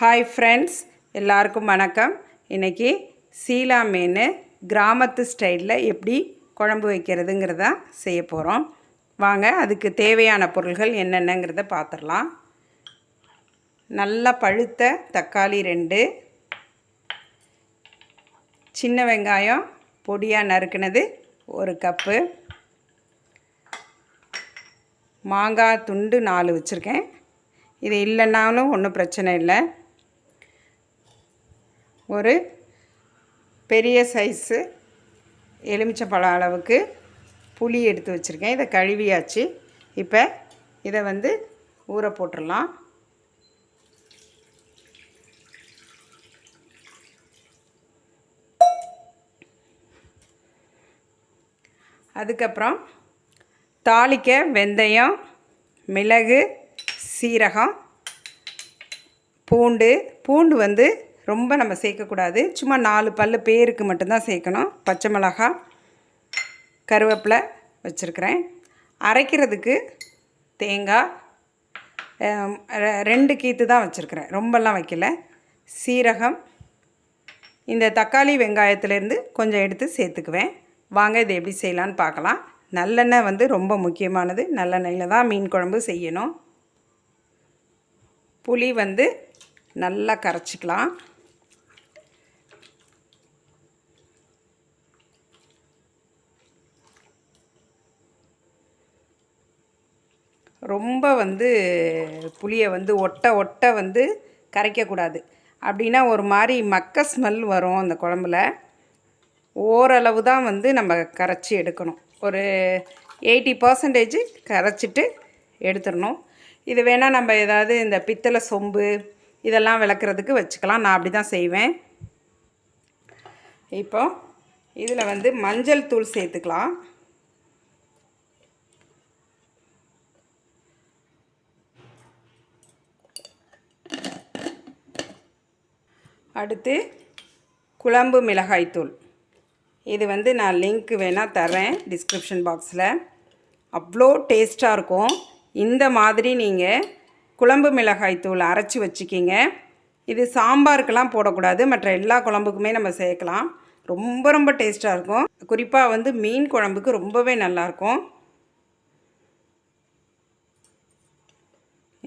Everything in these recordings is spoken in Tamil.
ஹாய் ஃப்ரெண்ட்ஸ் எல்லாருக்கும் வணக்கம். இன்றைக்கி சீலா மீன் கிராமத்து ஸ்டைலில் எப்படி குழம்பு வைக்கிறதுங்கிறத செய்ய போகிறோம் வாங்க அதுக்கு தேவையான பொருள்கள் என்னென்னங்கிறத பார்த்துடலாம் நல்லா பழுத்த தக்காளி ரெண்டு. சின்ன வெங்காயம் பொடியாக நறுக்கினது ஒரு கப்பு. மாங்காய் துண்டு நாலு வச்சுருக்கேன். இது இல்லைன்னாலும் ஒன்றும் பிரச்சனை இல்லை. ஒரு பெரிய சைஸு எலுமிச்சப்பழம் அளவுக்கு புளி எடுத்து வச்சுருக்கேன். இதை கழுவியாச்சு. இப்போ இதை வந்து ஊற போட்டுடலாம். அதுக்கப்புறம் தாளிக்க வெந்தயம் மிளகு சீரகம் பூண்டு. பூண்டு வந்து ரொம்ப நம்ம சேர்க்கக்கூடாது. சும்மா நாலு பல் பேருக்கு மட்டும்தான் சேர்க்கணும். பச்சை மிளகா கருவேப்பிலை வச்சுருக்கிறேன். அரைக்கிறதுக்கு தேங்காய் ரெ- ரெண்டு கீத்து தான் வச்சுருக்கிறேன். ரொம்பலாம் வைக்கல. சீரகம் இந்த தக்காளி வெங்காயத்துலேருந்து கொஞ்சம் எடுத்து சேர்த்துக்குவேன். வாங்க இதை எப்படி செய்யலான்னு பார்க்கலாம். நல்லெண்ணெய் வந்து ரொம்ப முக்கியமானது. நல்லெண்ணெயில் தான் மீன் குழம்பு செய்யணும். புளி வந்து நல்லா கரைச்சிக்கலாம். ரொம்ப வந்து புளியை வந்து ஒட்ட ஒட்ட வந்து கரைக்கக்கூடாது. அப்படின்னா ஒரு மாதிரி மக்க ஸ்மெல் வரும் அந்த குழம்புல. ஓரளவு தான் வந்து நம்ம கரைச்சி எடுக்கணும். ஒரு எயிட்டி பர்சன்டேஜ் கரைச்சிட்டு எடுத்துடணும். இது வேணால் நம்ம ஏதாவது இந்த பித்தளை சொம்பு இதெல்லாம் விளக்குறதுக்கு வச்சுக்கலாம். நான் அப்படி தான் செய்வேன். இப்போ இதில் வந்து மஞ்சள் தூள் சேர்த்துக்கலாம். அடுத்து குழம்பு மிளகாய்த்தூள் இது வந்து நான் லிங்க் வேணால் தரேன் டிஸ்கிரிப்ஷன் பாக்ஸில் அவ்வளோ டேஸ்ட்டாக இருக்கும். இந்த மாதிரி நீங்கள் குழம்பு மிளகாய்த்தூள் அரைச்சி வச்சுக்கிங்க. இது சாம்பாருக்கெல்லாம் போடக்கூடாது. மற்ற எல்லா குழம்புக்குமே நம்ம சேர்க்கலாம். ரொம்ப ரொம்ப டேஸ்ட்டாக இருக்கும். குறிப்பாக வந்து மீன் குழம்புக்கு ரொம்பவே நல்லாயிருக்கும்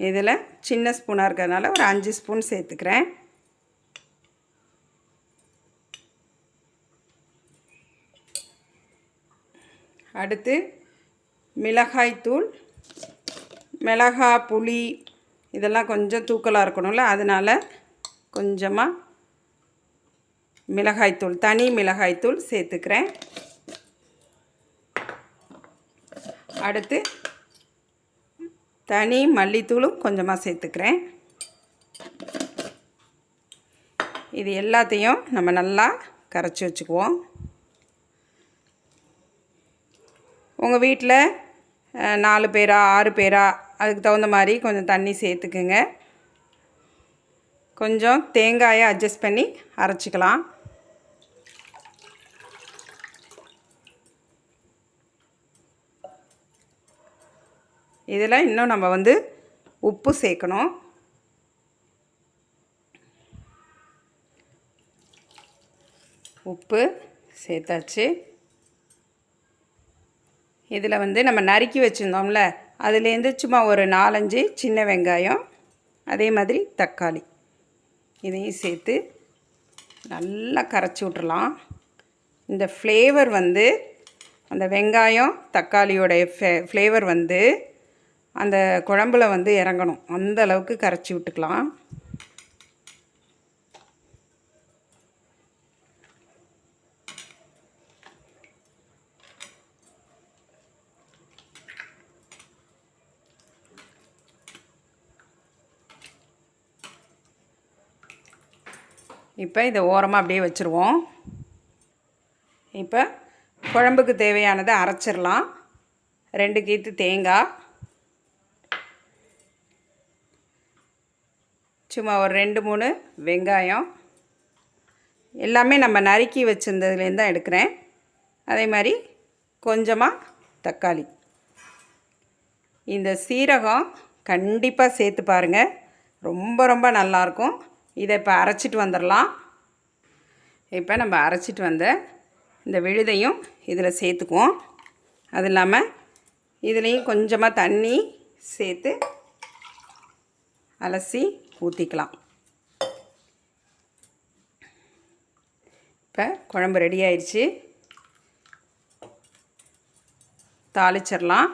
இதில் சின்ன ஸ்பூனாக இருக்கிறதுனால ஒரு அஞ்சு ஸ்பூன் சேர்த்துக்கிறேன். அடுத்து மிளகாய்த்தூள் மிளகா புளி இதெல்லாம் கொஞ்சம் தூக்கலாக இருக்கணும்ல அதனால் கொஞ்சமாக மிளகாய்த்தூள் தனி மிளகாய்த்தூள் சேர்த்துக்கிறேன். அடுத்து தனி மல்லித்தூளும் கொஞ்சமாக சேர்த்துக்கிறேன். இது எல்லாத்தையும் நம்ம நல்லா கரைச்சி வச்சுக்குவோம். உங்கள் வீட்டில் நாலு பேரா ஆறு பேரா? அதுக்கு தகுந்த மாதிரி கொஞ்சம் தண்ணி சேர்த்துக்குங்க. கொஞ்சம் தேங்காயை அட்ஜஸ்ட் பண்ணி அரைச்சிக்கலாம். இதில் இன்னும் நம்ம வந்து உப்பு சேர்க்கணும். உப்பு சேர்த்தாச்சு. இதில் வந்து நம்ம நறுக்கி வச்சுருந்தோம்ல அதுலேருந்து சும்மா ஒரு நாலஞ்சு சின்ன வெங்காயம் அதே மாதிரி தக்காளி. இதையும் சேர்த்து நல்லா கரைச்சி விட்றலாம் இந்த ஃப்ளேவர் வந்து அந்த வெங்காயம் தக்காளியோடைய ஃபே ஃப்ளேவர் வந்து அந்த குழம்புல வந்து இறங்கணும். அந்த அளவுக்கு கரைச்சி விட்டுக்கலாம். இப்போ இதை ஓரமாக அப்படியே வச்சுருவோம். இப்போ குழம்புக்கு தேவையானதை அரைச்சிடலாம். ரெண்டு கீத்து தேங்காய். சும்மா ஒரு ரெண்டு மூணு வெங்காயம். எல்லாமே நம்ம நறுக்கி வச்சுருந்ததுலேருந்து தான் எடுக்கிறேன். அதே மாதிரி கொஞ்சமாக தக்காளி. இந்த சீரகம் கண்டிப்பாக சேர்த்து பாருங்கள் ரொம்ப ரொம்ப நல்லாயிருக்கும் இதை இப்போ அரைச்சிட்டு வந்துடலாம். இப்போ நம்ம அரைச்சிட்டு வந்த இந்த விழுதையும் இதில் சேர்த்துக்குவோம். அது இல்லாமல் இதுலேயும் கொஞ்சமாக தண்ணி சேர்த்து அலசி ஊற்றிக்கலாம் இப்போ குழம்பு ரெடி ஆயிடுச்சு தாளிச்சிடலாம்.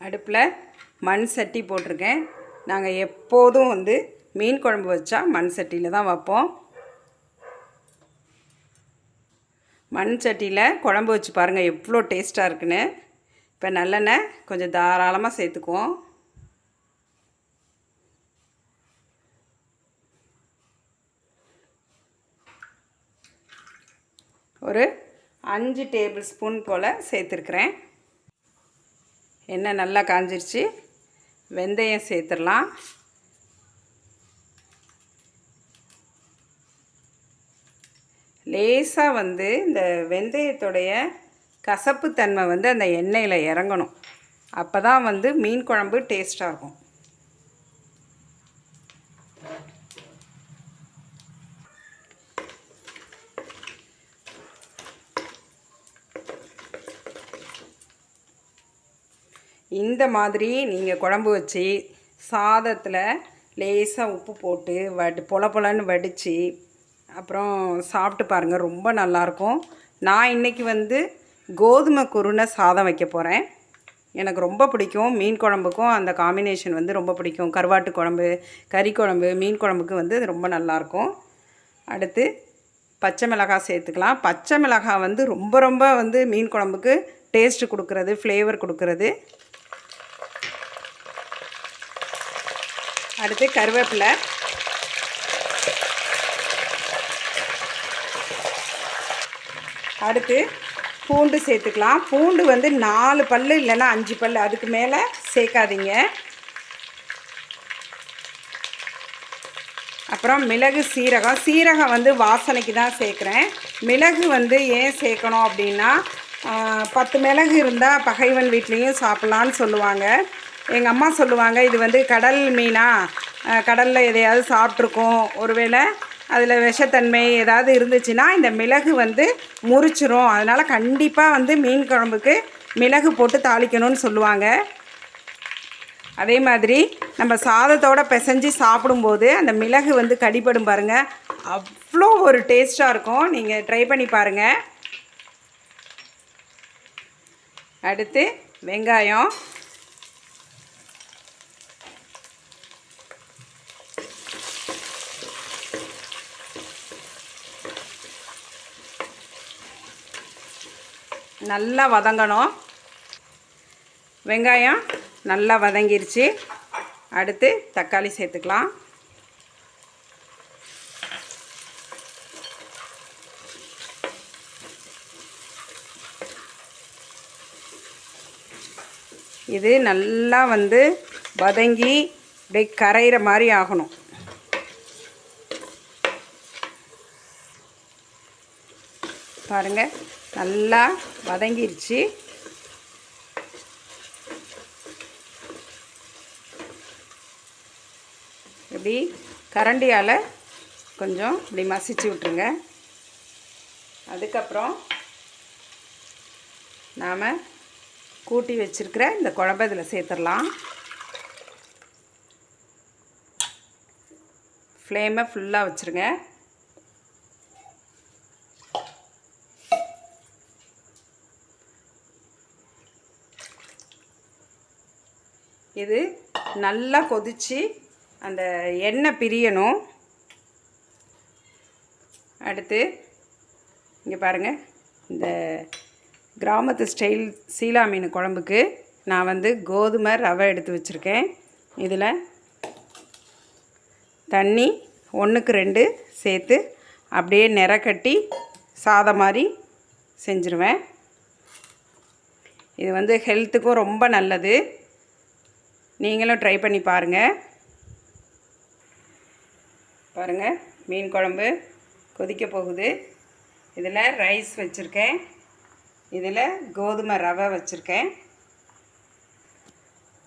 அடுப்பில் மண் சட்டி போட்டிருக்கேன். நாங்கள் எப்போதும் வந்து மீன் குழம்பு வச்சா மண் சட்டியில் தான் வைப்போம். மண் சட்டியில் குழம்பு வச்சு பாருங்கள் எவ்வளோ டேஸ்ட்டாக இருக்குன்னு. இப்போ நல்லெண்ணெய் கொஞ்சம் தாராளமாக சேர்த்துக்குவோம். ஒரு அஞ்சு டேபிள் ஸ்பூன் போல் சேர்த்துருக்குறேன். எண்ணெய் நல்லா காஞ்சிருச்சு. வெந்தயம் சேர்த்துடலாம். லேசாக வந்து இந்த வெந்தயத்துடைய கசப்புத்தன்மை வந்து அந்த எண்ணெயில் இறங்கணும். அப்போ தான் வந்து மீன் குழம்பு டேஸ்ட்டாக இருக்கும். இந்த மாதிரி நீங்கள் குழம்பு வச்சு சாதத்தில் லேசாக உப்பு போட்டு வடி பொல பொலன்னு வடித்து அப்புறம் சாப்பிட்டு பாருங்கள் ரொம்ப நல்லாயிருக்கும். நான் இன்றைக்கி வந்து கோதுமை குருணை சாதம் வைக்க போகிறேன் எனக்கு ரொம்ப பிடிக்கும். மீன் குழம்புக்கும் அந்த காம்பினேஷன் வந்து ரொம்ப பிடிக்கும். கருவாட்டு குழம்பு கறி குழம்பு மீன் குழம்புக்கு வந்து அது ரொம்ப நல்லாயிருக்கும். அடுத்து பச்சை மிளகாய் சேர்த்துக்கலாம். பச்சை மிளகாய் வந்து ரொம்ப ரொம்ப வந்து மீன் குழம்புக்கு டேஸ்ட்டு கொடுக்குறது ஃப்ளேவர் கொடுக்குறது. அடுத்து கருவேப்பிலை. அடுத்து பூண்டு சேர்த்துக்கலாம். பூண்டு வந்து நாலு பல் இல்லைன்னா அஞ்சு பல் அதுக்கு மேலே சேர்க்காதீங்க. அப்புறம் மிளகு சீரகம். சீரகம் வந்து வாசனைக்கு தான் சேர்க்குறேன். மிளகு வந்து ஏன் சேர்க்கணும் அப்படின்னா பத்து மிளகு இருந்தால் பகைவன் வீட்லேயும் சாப்பிட்லான்னு சொல்லுவாங்க. எங்கள் அம்மா சொல்லுவாங்க இது வந்து கடல் மீனா. கடலில் எதையாவது சாப்பிட்ருக்கோம் ஒருவேளை அதில் விஷத்தன்மை ஏதாவது இருந்துச்சுன்னா இந்த மிளகு வந்து முறிச்சிரும். அதனால் கண்டிப்பாக வந்து மீன் குழம்புக்கு மிளகு போட்டு தாளிக்கணும்னு சொல்லுவாங்க. அதே மாதிரி நம்ம சாதத்தோடு பிசைஞ்சு சாப்பிடும்போது அந்த மிளகு வந்து கடிப்படும் பாருங்கள் அவ்வளோ ஒரு டேஸ்ட்டாக இருக்கும். நீங்கள் ட்ரை பண்ணி பாருங்கள் அடுத்து வெங்காயம். நல்லா வதங்கணும். வெங்காயம் நல்லா வதங்கிருச்சு. அடுத்து தக்காளி சேர்த்துக்கலாம். இது நல்லா வந்து வதங்கி அப்படியே கரையிற மாதிரி ஆகணும். பாருங்கள் நல்லா வதங்கிருச்சு. இப்படி கரண்டியால் கொஞ்சம் இப்படி மசிச்சு விட்ருங்க அதுக்கப்புறம் நாம் கூட்டி வச்சுருக்கிற இந்த குழம்பு இதில் சேர்த்துடலாம். ஃப்ளேமை ஃபுல்லாக வச்சுருங்க. இது நல்லா கொதித்து அந்த எண்ணெய் பிரியணும். அடுத்து இங்கே பாருங்கள் இந்த கிராமத்து ஸ்டைல் சீலா மீன் குழம்புக்கு நான் வந்து கோதுமை ரவை எடுத்து வச்சுருக்கேன். இதில் தண்ணி ஒன்றுக்கு ரெண்டு சேர்த்து அப்படியே நிற கட்டி சாதம் மாதிரி செஞ்சுருவேன். இது வந்து ஹெல்த்துக்கும் ரொம்ப நல்லது. நீங்களும் ட்ரை பண்ணி பாருங்கள் பாருங்கள் மீன் குழம்பு கொதிக்க போகுது. இதில் ரைஸ் வச்சுருக்கேன். இதில் கோதுமை ரவை வச்சுருக்கேன்.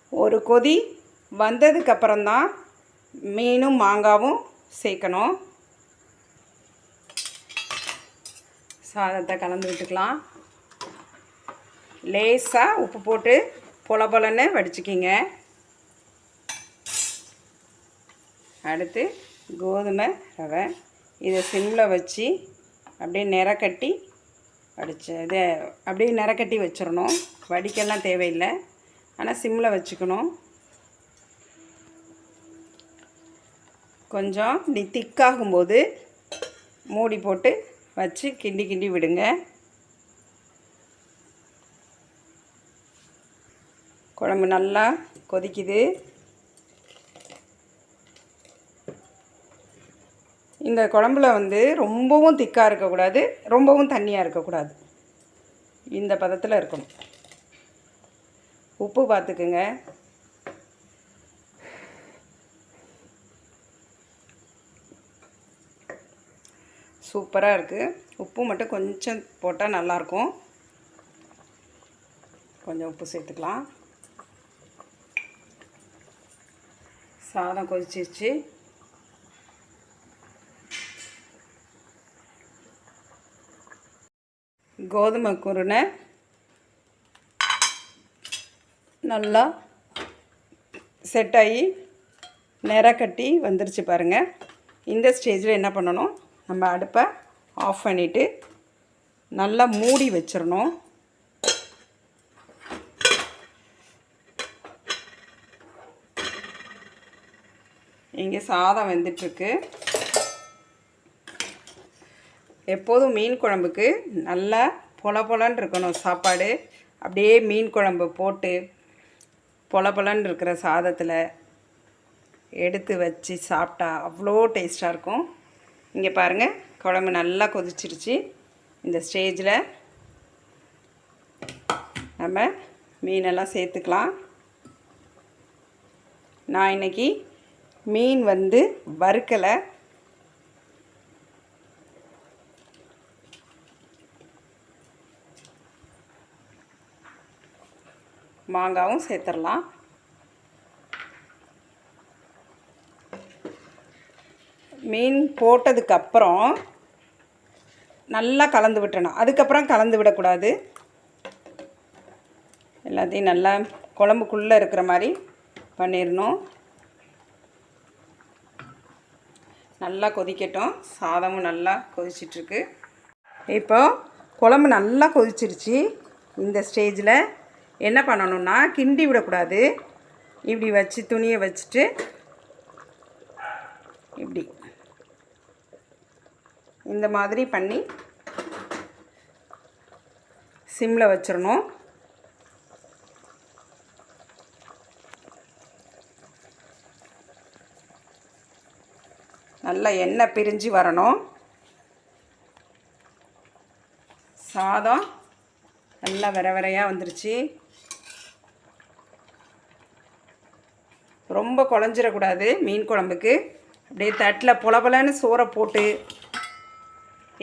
ஒரு கொதி வந்ததுக்கப்புறம்தான் மீனும் மாங்காவும் சேர்க்கணும். சாதத்தை கலந்து விட்டுக்கலாம். லேசாக உப்பு போட்டு பொல பொலன்னு வடிச்சுக்கிங்க. அடுத்து கோதுமை ரவை. இதை சிம்மில் வச்சு அப்படியே நிறக்கட்டி வடிச்சு இது அப்படியே நிறக்கட்டி வச்சிடணும். வடிக்கெல்லாம் தேவையில்லை. ஆனால் சிம்மில் வச்சுக்கணும். கொஞ்சம் நீ திக்காகும்போது மூடி போட்டு வச்சு கிண்டி கிண்டி விடுங்க. குழம்பு நல்லா கொதிக்குது. இந்த குழம்புல வந்து ரொம்பவும் திக்காக இருக்கக்கூடாது ரொம்பவும் தண்ணியாக இருக்கக்கூடாது. இந்த பதத்தில் இருக்கணும். உப்பு பார்த்துக்குங்க சூப்பராக இருக்குது உப்பு மட்டும் கொஞ்சம் போட்டால் நல்லாயிருக்கும் கொஞ்சம் உப்பு சேர்த்துக்கலாம். சாதம் கொதிச்சிருச்சு. கோதுமை குருணை. நல்லா செட் ஆகி நிறக்கட்டி வந்துருச்சு பாருங்கள் இந்த ஸ்டேஜில் என்ன பண்ணணும்? நம்ம அடுப்பை ஆஃப் பண்ணிவிட்டு நல்லா மூடி வச்சிடணும். இங்கே சாதம் வெந்துட்டுருக்கு எப்போதும் மீன் குழம்புக்கு நல்லா பொல பொலன்னு இருக்கணும் சாப்பாடு. அப்படியே மீன் குழம்பு போட்டு பொல பொலன்னு இருக்கிற சாதத்தில் எடுத்து வச்சு சாப்பிட்டா அவ்வளோ டேஸ்ட்டாக இருக்கும். இங்கே பாருங்கள் குழம்பு நல்லா கொதிச்சிருச்சு. இந்த ஸ்டேஜில் நம்ம மீனெல்லாம் சேர்த்துக்கலாம். நான் இன்றைக்கி மீன் வந்து வறுக்கலை. மாங்காவும் சேர்த்துடலாம். மீன் போட்டதுக்கப்புறம் நல்லா கலந்து விட்டணும் அதுக்கப்புறம் கலந்து விடக்கூடாது. எல்லாத்தையும் நல்லா குழம்புக்குள்ளே இருக்கிற மாதிரி பண்ணிடணும். நல்லா கொதிக்கட்டும். சாதமும் நல்லா கொதிச்சிட்ருக்கு. இப்போ குழம்பு நல்லா கொதிச்சிருச்சு. இந்த ஸ்டேஜில் என்ன பண்ணணும்னா கிண்டி விடக்கூடாது. இப்படி வச்சு துணியை வச்சுட்டு இப்படி. இந்த மாதிரி பண்ணி சிம்மில் வச்சிடணும். நல்லா எண்ணெய் பிரிஞ்சு வரணும். சாதம் நல்லா விர விரையாக வந்துருச்சு. ரொம்ப குழஞ்சிடக்கூடாது மீன் குழம்புக்கு. அப்படியே தட்டில் புலபலன்னு சோறை போட்டு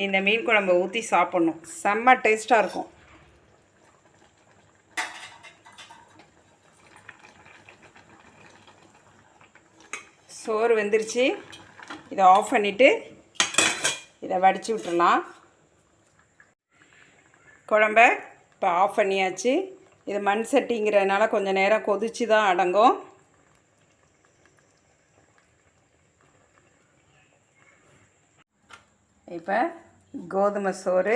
இந்த மீன் குழம்பை ஊற்றி சாப்பிட்ணும். செம்ம டேஸ்ட்டாக இருக்கும். சோறு வெந்துருச்சு. இதை ஆஃப் பண்ணிவிட்டு இதை வடித்து விட்டுடலாம் குழம்ப இப்போ ஆஃப் பண்ணியாச்சு. இது மண் சட்டிங்கிறதுனால கொஞ்சம் நேரம் கொதிச்சு தான் அடங்கும். இப்போ கோதுமை சோறு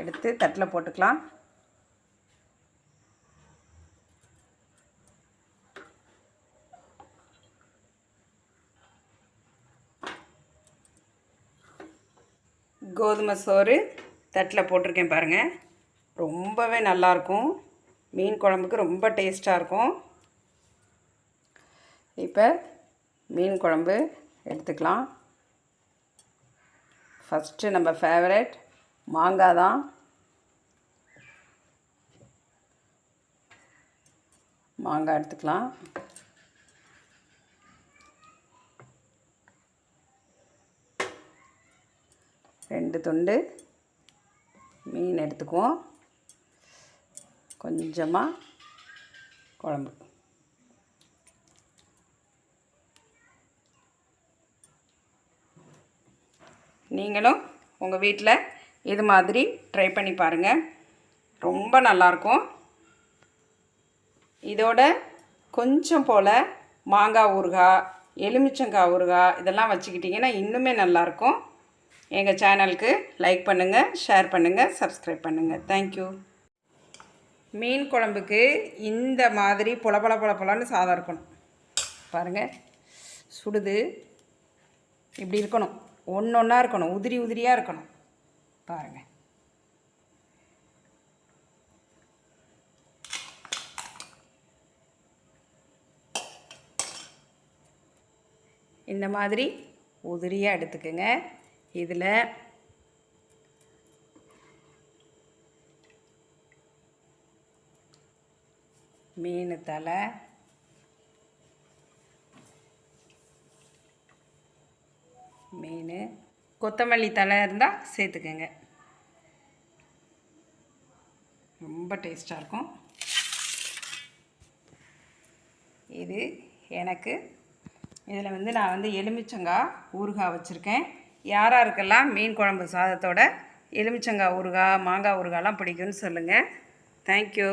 எடுத்து தட்டில் போட்டுக்கலாம். கோதுமை சோறு தட்டில் போட்டிருக்கேன் பாருங்கள் ரொம்பவே நல்லாயிருக்கும். மீன் குழம்புக்கு ரொம்ப டேஸ்ட்டாக இருக்கும். இப்போ மீன் குழம்பு எடுத்துக்கலாம். ஃபஸ்ட்டு நம்ம ஃபேவரட் மாங்காய் தான். மாங்காய் எடுத்துக்கலாம். ரெண்டு துண்டு மீன் எடுத்துக்குவோம். கொஞ்சமாக குழம்பு. நீங்களும் உங்கள் வீட்டில் இது மாதிரி ட்ரை பண்ணி பாருங்கள் ரொம்ப நல்லாயிருக்கும் இதோட கொஞ்சம் போல் மாங்காய் ஊறுகாய் எலுமிச்சங்காய் ஊறுகாய் இதெல்லாம் வச்சுக்கிட்டிங்கன்னா இன்னுமே நல்லாயிருக்கும் எங்கள் சேனலுக்கு லைக் பண்ணுங்கள் ஷேர் பண்ணுங்கள் சப்ஸ்கிரைப் பண்ணுங்கள் தேங்க்யூ மீன் குழம்புக்கு இந்த மாதிரி பொல பொல சாதம் இருக்கணும். பாருங்கள் சுடுது. இப்படி இருக்கணும். ஒன்று ஒன்றா இருக்கணும். உதிரி உதிரியாக இருக்கணும். பாருங்கள் இந்த மாதிரி உதிரியாக எடுத்துக்கோங்க. இதில் மீன் தலை மீன் கொத்தமல்லி தலை இருந்தால் சேர்த்துக்கோங்க. ரொம்ப டேஸ்ட்டாக இருக்கும். இது எனக்கு இதில் வந்து நான் வந்து எலுமிச்சங்காய் ஊறுகாய் வச்சுருக்கேன். யாராருக்கெல்லாம் மீன் குழம்பு சாதத்தோட எலுமிச்சங்காய் ஊறுகாய் மாங்காய் ஊறுகாய்லாம் பிடிக்கும்னு சொல்லுங்கள் தேங்க்யூ